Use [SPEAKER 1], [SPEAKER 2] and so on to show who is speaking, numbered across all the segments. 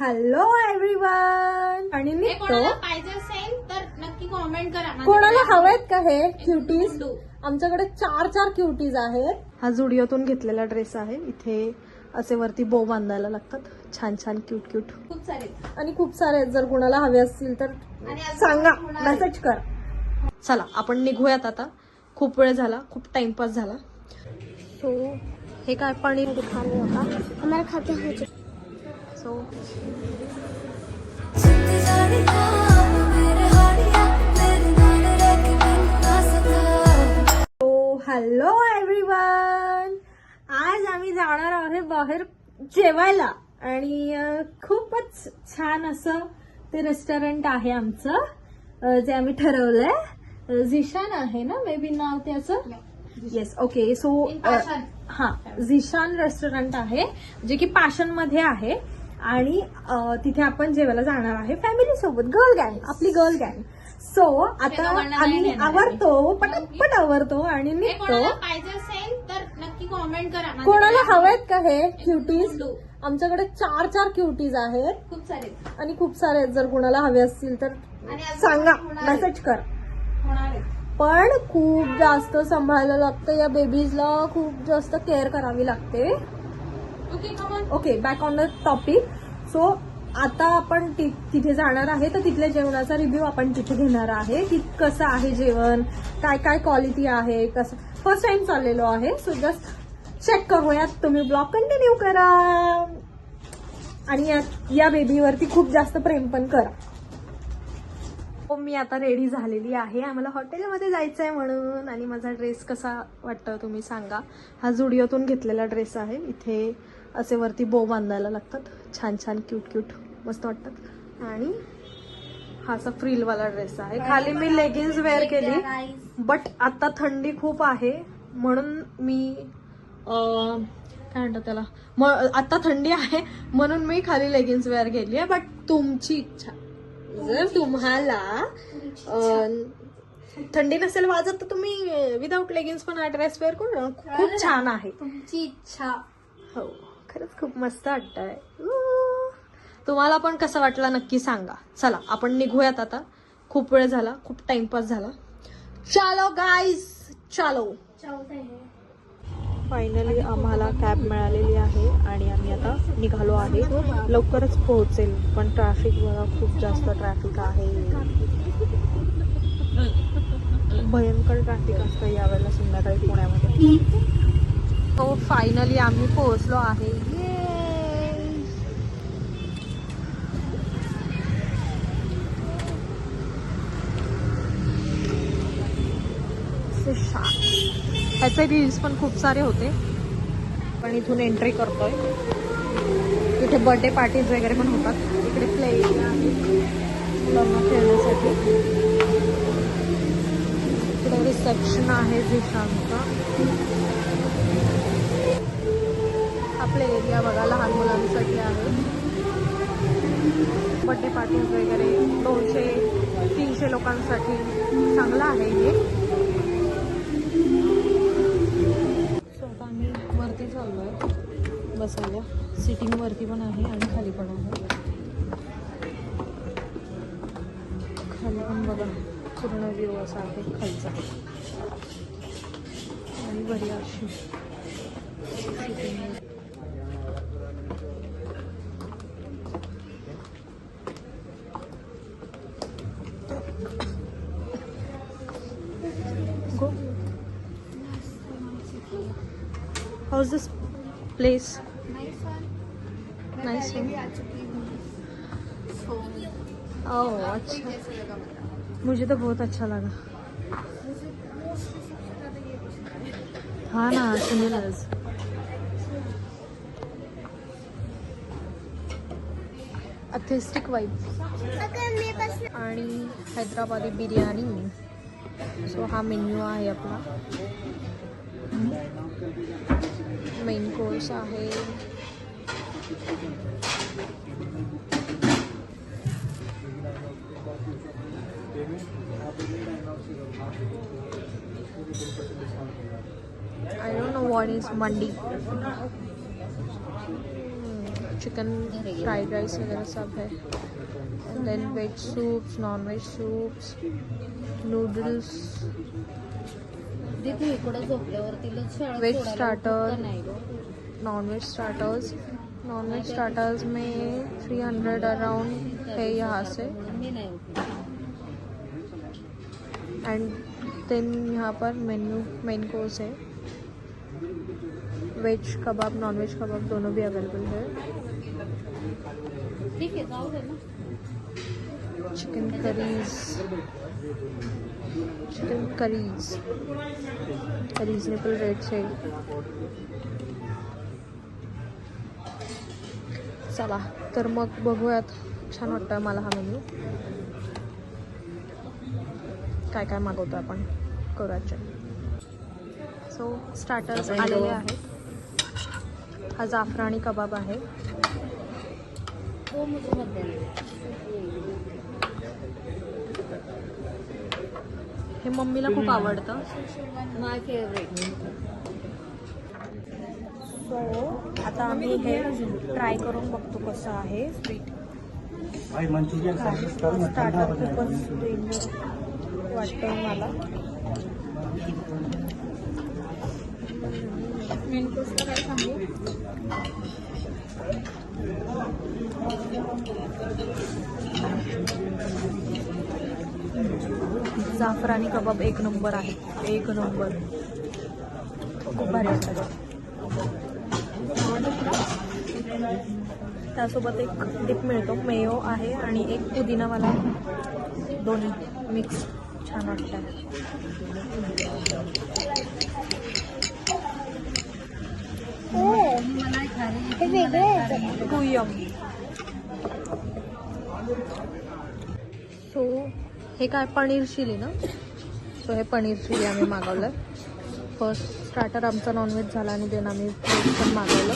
[SPEAKER 1] Hello everyone आणि निघतो
[SPEAKER 2] कोणाला पाहिजे असेल तर नक्की कॉमेंट करा.
[SPEAKER 1] कोणाला हवेत का हे क्युटीज
[SPEAKER 2] गुंडू.
[SPEAKER 1] आमच्याकडे चार चार क्युटीज आहेत. हा जुडिओतून घेतलेला ड्रेस आहे. इथे असे वरती बो बांधायला लागतात. छान छान क्यूट क्यूट
[SPEAKER 2] खूप सारे.
[SPEAKER 1] आणि खूप सारे आहेत. जर कुणाला हवे असतील तर सांगा. मेसेज कर. चला आपण निघूयात आता. खूप वेळ झाला. खूप टाइमपास झाला. सो हे काय पनीर खाणे होता
[SPEAKER 3] हमारे खाते
[SPEAKER 1] सो हॅलो एव्हरीवन. आज आम्ही जाणार आहे बाहेर जेवायला. आणि खूपच छान असं ते रेस्टॉरंट आहे आमचं जे आम्ही ठरवलंय. झिशान आहे ना? मे बी नाव त्याचं येस ओके सो. हा झिशान रेस्टॉरंट आहे जे की पाषणमध्ये आहे. आणि तिथे आपण जेवायला जाणार आहे फॅमिली सोबत गर्ल गँग आपली गर्ल गँग सो आता आम्ही. आवरतो पटापट आवरतो आणि निघतो
[SPEAKER 2] कोणाला पाहिजे असेल तर नक्की कॉमेंट करा माझ्याकडे
[SPEAKER 1] कोणाला हवेत का हे क्युटीज. आमच्याकडे चार चार क्युटीज आहेत
[SPEAKER 2] खूप सारे.
[SPEAKER 1] आणि खूप सारे आहेत जर कुणाला हवे असतील तर सांगा. मेसेज कर. पण खूप जास्त सांभाळायला लागतं या बेबीजला खूप जास्त केअर करावी लागते
[SPEAKER 2] okay
[SPEAKER 1] okay back on the topic so आता आपण ति- तिथे जाणार आहे तर तिथल्या जेवणाचा रिव्ह्यू आपण तिथे घेणार आहे. की कसं आहे जेवण काय काय क्वालिटी आहे कसं फर्स्ट टाइम चाललेलो आहे. सो जस्ट चेक करूयात तुम्ही ब्लॉग कंटिन्यू करा. आणि या- या बेबीवरती खूप जास्त प्रेम पण करा. हो मी आता रेडी झालेली आहे. आम्हाला हॉटेलमध्ये जायचं आहे म्हणून. आणि माझा ड्रेस कसा वाटतं तुम्ही सांगा. हा जुडिओतून घेतलेला ड्रेस आहे. इथे असे वरती बो बांधायला लागतात. छान छान क्यूट क्यूट मस्त वाटतात. आणि हा असा फ्रीलवाला ड्रेस आहे. खाली मी लेगिन्स वेअर केली बट आता थंडी खूप आहे. म्हणून मी काय म्हणतात त्याला? म आता थंडी आहे म्हणून मी खाली लेगिन्स वेअर केली आहे बट तुमची इच्छा. जर तुम्हाला थंडी नसेल वाजत तर तुम्ही विदाऊट लेगिन्स पण हा ड्रेस वेअर करून खूप छान आहे.
[SPEAKER 2] तुमची इच्छा.
[SPEAKER 1] हो. खरंच खूप मस्त वाटतंय. तुम्हाला पण कसं वाटलं नक्की सांगा. चला आपण निघूयात आता. खूप वेळ झाला खूप टाइमपास झाला. चालो गाईज चालो. फायनली आम्हाला कॅब मिळालेली आहे आणि आम्ही आता निघालो आहे. लवकरच पोहोचेल पण ट्रॅफिक बघा खूप जास्त ट्रॅफिक आहे. भयंकर ट्रॅफिक असतं यावेळेला संध्याकाळी पुण्यामध्ये. हो फायनली आम्ही पोहोचलो आहे. ह्याचे रील्स पण खूप सारे होते. पण इथून एंट्री करतोय. इथे बर्थडे पार्टीज वगैरे पण होतात. इकडे प्ले आहे मुलांना खेळण्यासाठी. इकडे रिसेप्शन आहे झिशांचा प्ले एरिया बघा लहान मुलांसाठी आहे. बड्डे पार्टीज वगैरे दोनशे तीनशे लोकांसाठी चांगलं आहे हे. सो आता आम्ही वरती चाललोय. बसायला. सिटिंग वरती पण आहे आणि खाली पण आहे. खाली पण बघा. पूर्ण व्यू असा आहे खालचा. आणि बरी अशी. How's this place? Nice one. Oh, अच्छा. मुझे तो बहुत अच्छा लगा। हाँ। ना सुनील अथेस्टिक वाईब आणि हैदराबादी बिर्याणी. सो हा मेन्यू आहे आपला. मेन कोर्स आहे I don't know what mandi. Hmm. Chicken fried rice वगैरह सब है and then veg soups non veg soups noodles
[SPEAKER 2] तिथे इकडं झोपल्यावर तिला शाळा
[SPEAKER 1] Veg
[SPEAKER 2] सोडायला
[SPEAKER 1] starter.
[SPEAKER 2] उठत नाही गं.
[SPEAKER 1] Non veg starters non veg starters में थ्री हंड्रेड अराउंड है यहाँ से.
[SPEAKER 2] मी नाही उठत.
[SPEAKER 1] एंड देन यहाँ पर मेन्यू मेन कोर्स है. Veg kebab non veg kebab दोनों भी अवेलेबल है.
[SPEAKER 2] ठीक आहे जाऊ दे ना.
[SPEAKER 1] Chicken curries chicken curries reasonable rate है चला तर मग बघूयात. छान वाटतोय मला हा मेन्यू काय काय मागवतो आपण? करूयात सो स्टार्टर्स आलेले आहेत. हा जाफराणी कबाब आहे.
[SPEAKER 2] हो
[SPEAKER 1] मम्मीला खूप आवडतं.
[SPEAKER 2] माय फेवरेट
[SPEAKER 1] सो आता आम्ही हे ट्राय करून बघतो कसं आहे स्वीट स्टार्टर खूपच वाटतंय मला. मेन कोर्सला काय सांगू? जाफरानी कबाब एक नंबर आहे. एक नंबर. खूप भारी असतात. त्यासोबत एक डिप मिळतो. मेयो आहे आणि एक पुदिनावाला दोन्ही मिक्स छान वाटतं. कुयम सो हे काय पनीर चिली ना? सो हे पनीर चिली आम्ही मागवलं फर्स्ट स्टार्टर आमचा नॉनव्हेज झाला आणि देन आम्ही पण मागवलं.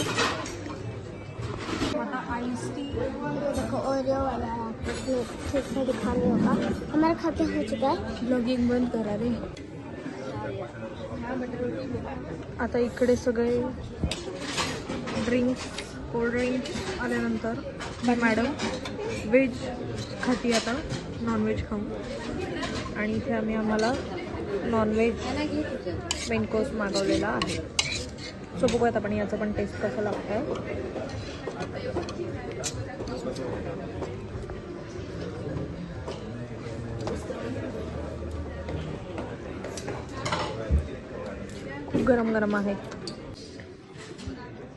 [SPEAKER 1] आता आईस टी
[SPEAKER 4] देखो ओरियो वाला ठीक से दिखाने होगा हमारा खाता हो चुका है
[SPEAKER 1] ब्लॉगिंग बंद करा रे. आता इकडे सगळे ड्रिंक कोल्ड ड्रिंक आल्यानंतर मॅडम व्हेज खाती आता. नॉनव्हेज खाऊ. आणि इथे आम्ही आम्हाला नॉनव्हेज मेन कोर्स मागवलेला आहे. सो बघूयात आपण याचं पण टेस्ट कसं लागतं खूप गरम गरम आहे.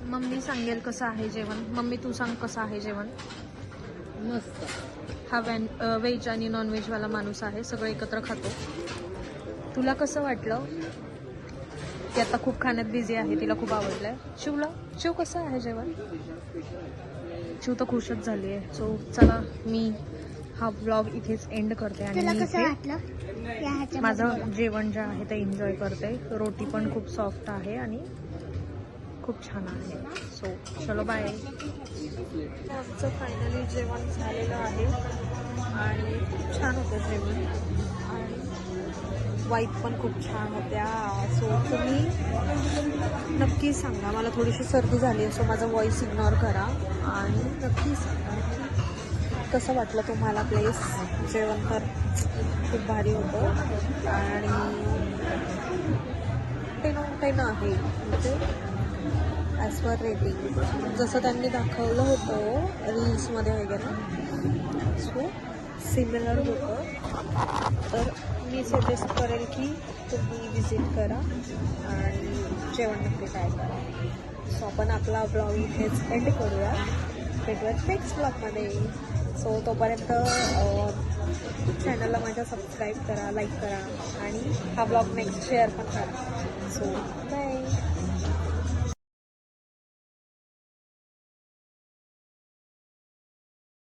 [SPEAKER 1] मम्मी सांगेल कसं आहे जेवण. मम्मी तू सांग कसं आहे जेवण. हा वॅन व्हेज आणि नॉन व्हेजवाला माणूस आहे सगळं एकत्र खातो. तुला कसं वाटलं? ती आता खूप खाण्यात बिझी आहे तिला खूप आवडलंय. शिवला? शिव कसं आहे जेवण? शिव तर खुशच झाली आहे. सो चला मी हा ब्लॉग इथेच एंड करते आणि माझं जेवण जे आहे ते एन्जॉय करते. रोटी पण खूप सॉफ्ट आहे आणि खूप छान आहे. सो चलो बाय आमचं फायनली जेवण झालेलं आहे. आणि खूप छान होतं जेवण. आणि वाईफ पण खूप छान होत्या. सो तुम्ही नक्की सांगा. मला थोडीशी सर्दी झाली आहे सो माझा वॉईस इग्नोर करा. आणि नक्की सांगा की कसं वाटलं तुम्हाला प्लेस जेवण तर खूप भारी होतं. आणि टेन टेन आहे. म्हणजे ॲज पर रेटिंग जसं त्यांनी दाखवलं होतं रील्समध्ये वगैरे सो सिमिलर होतं. तर मी सजेस्ट करेल की तुम्ही विजिट करा आणि जेवण नक्की ट्राय करा. सो आपण आपला ब्लॉग इथेच एंड करूया. भेटूया नेक्स्ट ब्लॉगमध्ये सो तोपर्यंत चॅनलला माझ्या सबस्क्राईब करा लाईक करा आणि हा ब्लॉग नेक्स्ट शेअर पण करा. So bye